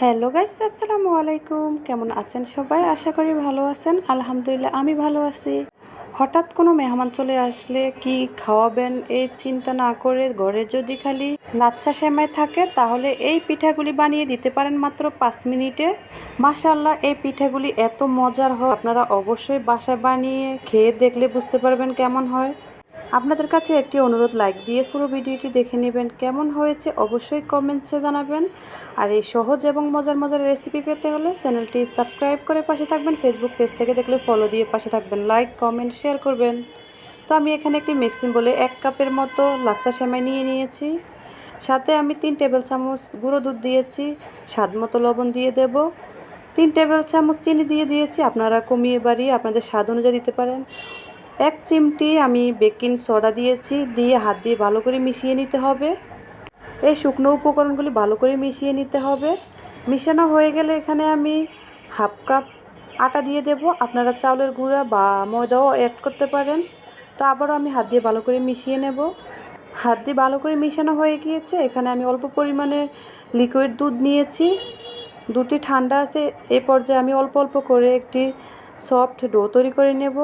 Hello guys, আসসালামু আলাইকুম। কেমন আছেন সবাই? আশা করি ভালো আছেন। আলহামদুলিল্লাহ, আমি ভালো আছি। হঠাৎ কোনো মেহমান চলে আসলে কি খাওয়াবেন এই চিন্তা না করে ঘরে যদি খালি লাচ্ছা সেমাই থাকে, তাহলে এই পিঠাগুলি বানিয়ে দিতে পারেন মাত্র পাঁচ মিনিটে। মাশাল্লাহ এই পিঠাগুলি এত মজার হয়। আপনারা অবশ্যই বাসায় বানিয়ে খেয়ে দেখলে বুঝতে পারবেন কেমন হয়। আপনাদের কাছে একটি অনুরোধ লাইক দিয়ে পুরো ভিডিওটি দেখে নেবেন। কেমন হয়েছে অবশ্যই কমেন্টসে জানাবেন। আর এই সহজ এবং মজার মজার রেসিপি পেতে হলে চ্যানেলটি সাবস্ক্রাইব করে পাশে থাকবেন। ফেসবুক পেজ থেকে দেখলে ফলো দিয়ে পাশে থাকবেন। লাইক কমেন্ট শেয়ার করবেন। তো আমি এখানে একটি মিক্সিং বলে এক কাপের মতো লাচ্চা সেমাই নিয়ে নিয়েছি। সাথে আমি তিন টেবিল চামচ গুঁড়ো দুধ দিয়েছি। স্বাদ মতো লবণ দিয়ে দেব। তিন টেবিল চামচ চিনি দিয়ে দিয়েছি। আপনারা কমিয়ে বাড়িয়ে আপনাদের স্বাদ অনুযায়ী দিতে পারেন। এক চিমটি আমি বেকিং সোডা দিয়েছি, দিয়ে হাত দিয়ে ভালো করে মিশিয়ে নিতে হবে। এই শুকনো উপকরণগুলি ভালো করে মিশিয়ে নিতে হবে। মিশানো হয়ে গেলে এখানে আমি হাফ কাপ আটা দিয়ে দেব। আপনারা চাউলের গুঁড়া বা ময়দাও অ্যাড করতে পারেন। তো আবারও আমি হাত দিয়ে ভালো করে মিশিয়ে নেব। হাত দিয়ে ভালো করে মিশানো হয়ে গিয়েছে। এখানে আমি অল্প পরিমাণে লিকুইড দুধ নিয়েছি। দুটি ঠান্ডা আছে এই পর্যায়ে আমি অল্প অল্প করে একটি সফট ডো তৈরি করে নেব।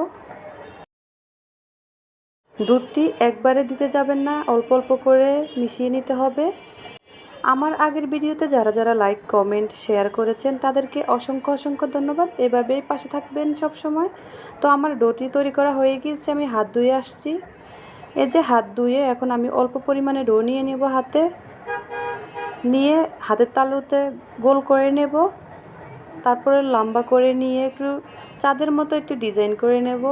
দুধটি একবারে দিতে যাবেন না, অল্প অল্প করে মিশিয়ে নিতে হবে। আমার আগের ভিডিওতে যারা যারা লাইক কমেন্ট শেয়ার করেছেন, তাদেরকে অসংখ্য অসংখ্য ধন্যবাদ। এভাবেই পাশে থাকবেন সব সময় তো আমার ডোটি তৈরি করা হয়ে গিয়েছে, আমি হাত ধুয়ে আসছি। এই যে হাত ধুয়ে এখন আমি অল্প পরিমাণে ডো নিয়ে নেব হাতে। নিয়ে হাতের তালুতে গোল করে নেব। তারপরে লম্বা করে নিয়ে একটু চাঁদের মতো একটু ডিজাইন করে নেব।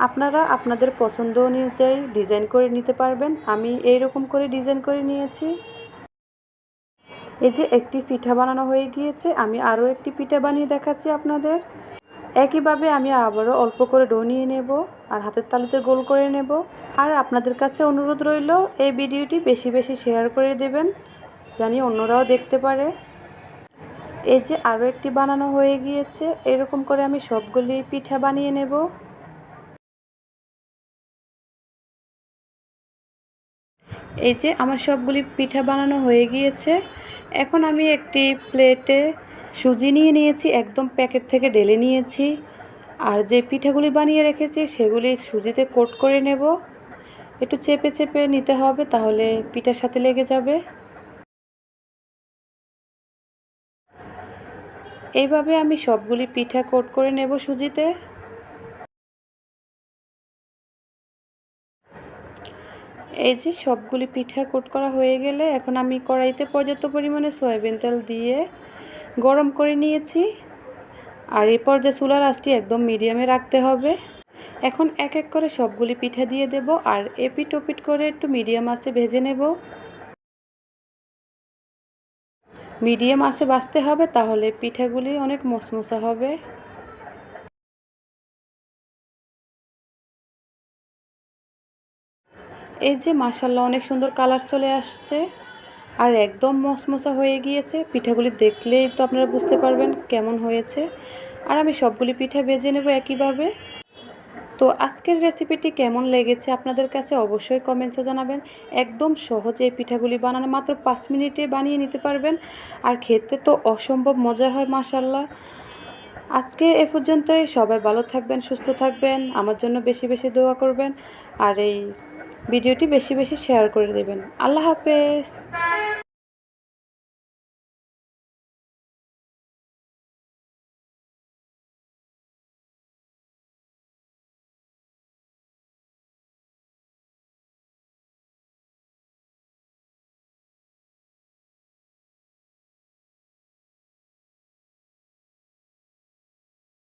আপনারা আপনাদের পছন্দ অনুযায়ী ডিজাইন করে নিতে পারবেন। আমি এই রকম করে ডিজাইন করে নিয়েছি। এই যে একটি পিঠা বানানো হয়ে গিয়েছে। আমি আরও একটি পিঠা বানিয়ে দেখাচ্ছি আপনাদের। একইভাবে আমি আবারও অল্প করে ডো নিয়ে নেব আর হাতের তালুতে গোল করে নেব। আর আপনাদের কাছে অনুরোধ রইল, এই ভিডিওটি বেশি বেশি শেয়ার করে দেবেন জানি অন্যরাও দেখতে পারে। এই যে আরও একটি বানানো হয়ে গিয়েছে। এরকম করে আমি সবগুলি পিঠা বানিয়ে নেব। এই যে আমার সবগুলি পিঠা বানানো হয়ে গিয়েছে। এখন আমি একটি প্লেটে সুজি নিয়ে নিয়েছি, একদম প্যাকেট থেকে ঢেলে নিয়েছি। আর যে পিঠাগুলি বানিয়ে রেখেছি, সেগুলি সুজিতে কোট করে নেব। একটু চেপে চেপে নিতে হবে, তাহলে পিঠার সাথে লেগে যাবে। এইভাবে আমি সবগুলি পিঠা কোট করে নেব সুজিতে। এই যে সবগুলি পিঠা কোট করা হয়ে গেলে এখন আমি কড়াইতে পর্যাপ্ত পরিমাণে সয়াবিন তেল দিয়ে গরম করে নিয়েছি। আর এই পর্যায়ে চুলার আঁচটি একদম মিডিয়ামে রাখতে হবে। এখন এক এক করে সবগুলি পিঠা দিয়ে দেব আর এপিট ওপিট করে একটু মিডিয়াম আঁচে ভেজে নেব। মিডিয়াম আঁচে বাঁচতে হবে তাহলে পিঠাগুলি অনেক মশমশা হবে। এই যে মাসাল্লাহ অনেক সুন্দর কালার চলে আসছে। আর একদম মশমশা হয়ে গিয়েছে। পিঠাগুলি দেখলেই তো আপনারা বুঝতে পারবেন কেমন হয়েছে। আর আমি সবগুলি পিঠা ভেজে নেব একইভাবে। তো আজকের রেসিপিটি কেমন লেগেছে আপনাদের কাছে অবশ্যই কমেন্টসে জানাবেন। একদম সহজে এই পিঠাগুলি বানানো মাত্র পাঁচ মিনিটে বানিয়ে নিতে পারবেন। আর খেতে তো অসম্ভব মজার হয় মাসাল্লাহ আজকে এ পর্যন্তই। সবাই ভালো থাকবেন, সুস্থ থাকবেন। আমার জন্য বেশি বেশি দোয়া করবেন। আর এই ভিডিওটি বেশি বেশি শেয়ার করে দেবেন। আল্লাহ হাফেজ।